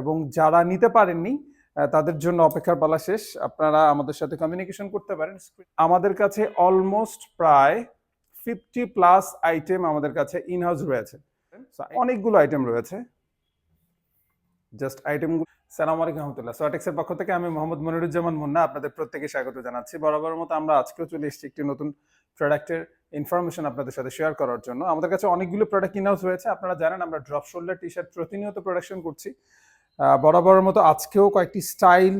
এবং যারা নিতে পারেননি তাদের জন্য অপেক্ষার পালা শেষ। আপনারা আমাদের সাথে কমিউনিকেশন করতে পারেন। আমাদের কাছে অলমোস্ট প্রায় ফিফটি প্লাস আইটেম আমাদের কাছে ইনহাউস রয়েছে। অনেকগুলো আইটেম রয়েছে। জাস্ট আইটেমগুলো সালাম আলাইকুম রহমতুল্লাহ সোয়াটেক্সের পক্ষ থেকে আমি মোহাম্মদ মনিরুজ্জামান মুন্না আপনাদের প্রত্যেকে স্বাগত জানাচ্ছি। বরাবরের মতো আমরা আজকেও চলে এসেছি একটি নতুন প্রোডাক্টের ইনফরমেশন আপনাদের সাথে শেয়ার করার জন্য। আমাদের কাছে অনেকগুলো প্রোডাক্ট ইনহাউস রয়েছে। আপনারা জানেন আমরা ড্রপ শোল্ডার টি শার্ট প্রতিনিয়ত প্রোডাকশন করছি। বরাবরের মতো আজকেও কয়েকটি স্টাইল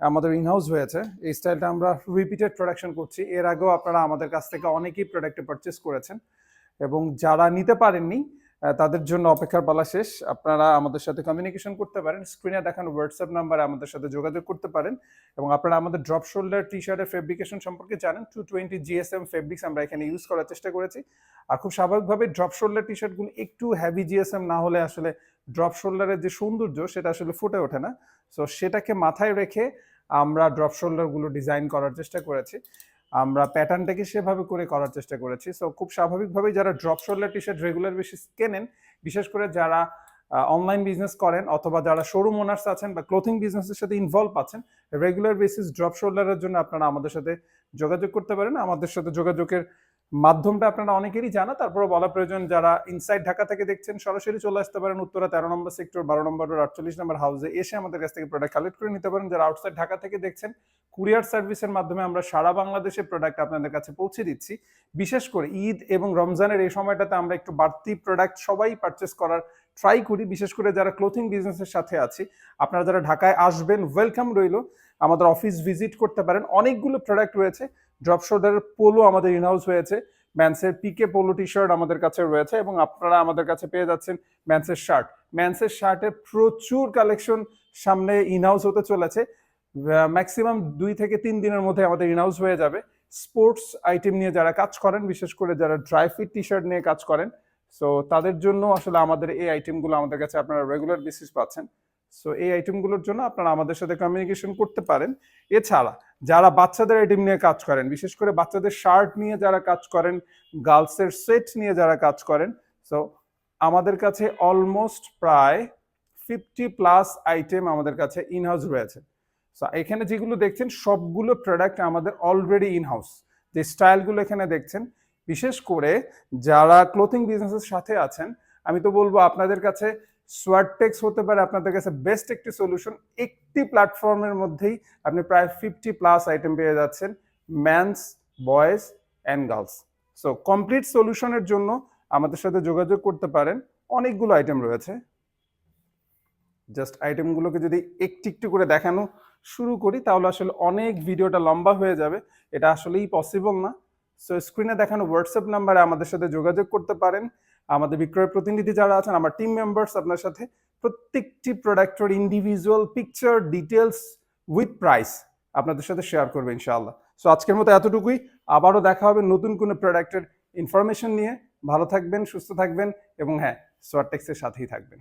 আমাদের ইনহাউস হয়েছে। এই স্টাইলটা আমরা রিপিটেড প্রোডাকশন করছি। এর আগেও আপনারা আমাদের কাছ থেকে অনেকেই প্রোডাক্টে পারচেস করেছেন এবং যারা নিতে পারেননি তাদের জন্য অপেক্ষার পালা শেষ। আপনারা আমাদের সাথে কমিউনিকেশন করতে পারেন। স্ক্রিনে দেখানো হোয়াটসঅ্যাপ নাম্বারে আমাদের সাথে যোগাযোগ করতে পারেন এবং আপনারা আমাদের ড্রপ শোল্ডার টি শার্টের ফেব্রিকেশন সম্পর্কে জানেন। টু টোয়েন্টি জিএসএম ফেব্রিক্স আমরা এখানে ইউজ করার চেষ্টা করেছি। আর খুব স্বাভাবিকভাবে ড্রপ শোল্ডার টি শার্টগুলো একটু হ্যাভি জিএসএম না হলে আসলে ড্রপ শোল্ডারের যে সৌন্দর্য, সেটা আসলে ফুটে ওঠে না। সো সেটাকে মাথায় রেখে আমরা ড্রপ শোল্ডারগুলো ডিজাইন করার চেষ্টা করেছি। আমরা প্যাটার্নটাকে সেভাবে করে করার চেষ্টা করেছি। সো খুব স্বাভাবিকভাবে যারা drop shoulder T shirt regular basis কেনেন, বিশেষ করে যারা অনলাইন বিজনেস করেন অথবা যারা শোরুম ওনার্স আছেন বা ক্লোথিং বিজনেসের সাথে ইনভলভ আছেন রেগুলার বেসিস ড্রপ শোল্ডারের জন্য আপনারা আমাদের সাথে যোগাযোগ করতে পারেন। আমাদের সাথে যোগাযোগের মাধ্যমটা আপনারা অনেকেরই জানা তারপরে বলা প্রয়োজন যারা ইনসাইড ঢাকা থেকে দেখছেন, সরাসরি চলে আসতে পারেন উত্তরা তেরো নম্বর সেক্টর বারো নম্বর রোড আটচল্লিশ নম্বর হাউসে এসে আমাদের কাছ থেকে প্রোডাক্ট কালেক্ট করে নিতে পারেন। যারা আউটসাইড ঢাকা থেকে দেখছেন কুরিয়ার সার্ভিসের মাধ্যমে আমরা সারা বাংলাদেশে প্রোডাক্ট আপনাদের কাছে পৌঁছে দিচ্ছি। বিশেষ করে ঈদ এবং রমজানের এই সময়টাতে আমরা একটু বাড়তি প্রোডাক্ট সবাই পারচেস করার ট্রাই করি। বিশেষ করে যারা ক্লোথিং বিজনেসের সাথে আছি, আপনারা যারা ঢাকায় আসবেন ওয়েলকাম রইল। আমাদের অফিস ভিজিট করতে পারেন। অনেকগুলো প্রোডাক্ট রয়েছে। ড্রপ শোল্ডারের পোলো আমাদের ইনহাউস হয়েছে। ম্যান্সের পিকে পোলো টি শার্ট আমাদের কাছে রয়েছে এবং আপনারা আমাদের কাছে পেয়ে যাচ্ছেন ম্যান্সের শার্ট। ম্যান্সের শার্টের প্রচুর কালেকশন সামনে ইনহাউস হতে চলেছে। ম্যাক্সিমাম দুই থেকে তিন দিনের মধ্যে আমাদের ইনহাউস হয়ে যাবে। স্পোর্টস আইটেম নিয়ে যারা কাজ করেন, বিশেষ করে যারা ড্রাই ফিট টি শার্ট নিয়ে কাজ করেন সো তাদের জন্য আসলে আমাদের এই আইটেমগুলো আমাদের কাছে আপনারা রেগুলার বেসিস পাচ্ছেন। সো এই আইটেমগুলোর জন্য আপনারা আমাদের সাথে কমিউনিকেশন করতে পারেন। এছাড়া, যারা বাচ্চাদের আইটেম নিয়ে কাজ করেন, বিশেষ করে বাচ্চাদের শার্ট নিয়ে যারা কাজ করেন গার্লসের সেট নিয়ে যারা কাজ করেন সো আমাদের কাছে অলমোস্ট প্রায় ফিফটি প্লাস আইটেম আমাদের কাছে ইনহাউস রয়েছে। সো এখানে যেগুলো দেখছেন, সবগুলো প্রোডাক্ট আমাদের অলরেডি ইনহাউস যে স্টাইলগুলো এখানে দেখছেন, বিশেষ করে যারা ক্লোথিং বিজনেসের সাথে আছেন, আমি তো বলব আপনাদের কাছে সোয়ারটেক্স হতে পারে আপনাদের কাছে বেস্ট একটি সলিউশন একটি প্ল্যাটফর্মের মধ্যেই আপনি প্রায় ফিফটি প্লাস আইটেম পেয়ে যাচ্ছেন men's boys and girls so complete সলিউশনের জন্য আমাদের সাথে যোগাযোগ করতে পারেন। অনেকগুলো আইটেম রয়েছে। জাস্ট আইটেমগুলোকে যদি একটু একটু করে দেখানো শুরু করি, তাহলে আসলে অনেক ভিডিওটা লম্বা হয়ে যাবে। এটা আসলেই পসিবল না। সো স্ক্রিনে দেখানো হোয়াটসঅ্যাপ নাম্বারে আমাদের সাথে যোগাযোগ করতে পারেন। আমাদের বিক্রয় প্রতিনিধি যারা আছেন, আমার টিম মেম্বার্স আপনার সাথে প্রত্যেকটি প্রোডাক্টের individual picture details with price আপনাদের সাথে শেয়ার করবে ইনশাআল্লাহ। সো আজকের মতো এতটুকুই। আবারও দেখা হবে নতুন কোনো প্রোডাক্টের ইনফরমেশন নিয়ে। ভালো থাকবেন, সুস্থ থাকবেন এবং হ্যাঁ সোয়ারটেক্সের সাথেই থাকবেন।